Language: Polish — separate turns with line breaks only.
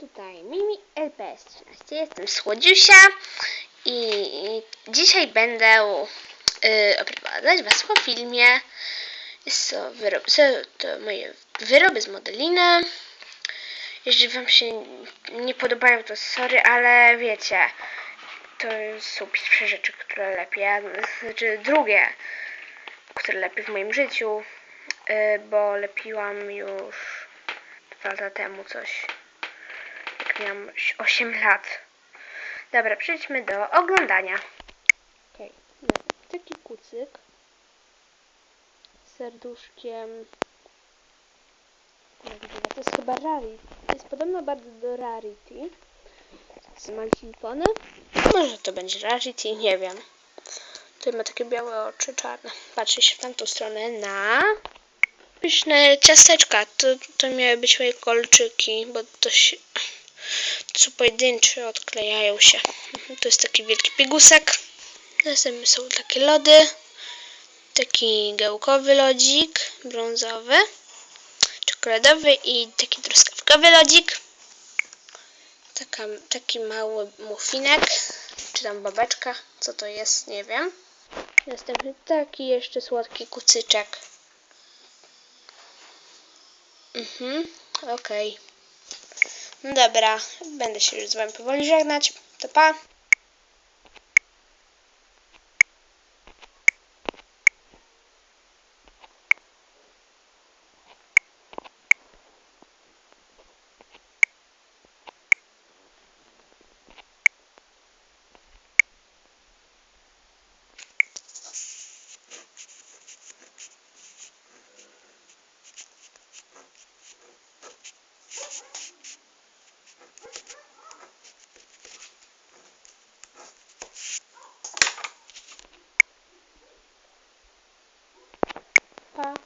Tutaj Mimi LPS 13. Jestem Słodziusia i dzisiaj będę y, oprowadzać Was po filmie. To, wyrob, są to moje wyroby z modeliny. Jeżeli Wam się nie podobają, to sorry, ale wiecie, to są pierwsze rzeczy, które lepiej, znaczy drugie, które lepiej w moim życiu, y, bo lepiłam już dwa lata temu coś miałam 8 lat. Dobra, przejdźmy do oglądania. Okej, taki kucyk z serduszkiem. To jest chyba Rarity. To jest podobno bardzo do Rarity. Z Malfilpony. Może to będzie Rarity, nie wiem. Tutaj ma takie białe oczy, czarne. Patrzę się w tamtą stronę na pyszne ciasteczka. To, to miały być moje kolczyki, bo to się co pojedyncze odklejają się. Mhm, To jest taki wielki pigusek. Następnie są takie lody. Taki gałkowy lodzik, brązowy, czekoladowy i taki truskawkowy lodzik. Taka, taki mały muffinek, czy tam babeczka, co to jest, nie wiem. Następny taki jeszcze słodki kucyczek. Mhm, okej. Dobra, będę się już z wami powoli żegnać. To pa! Pa!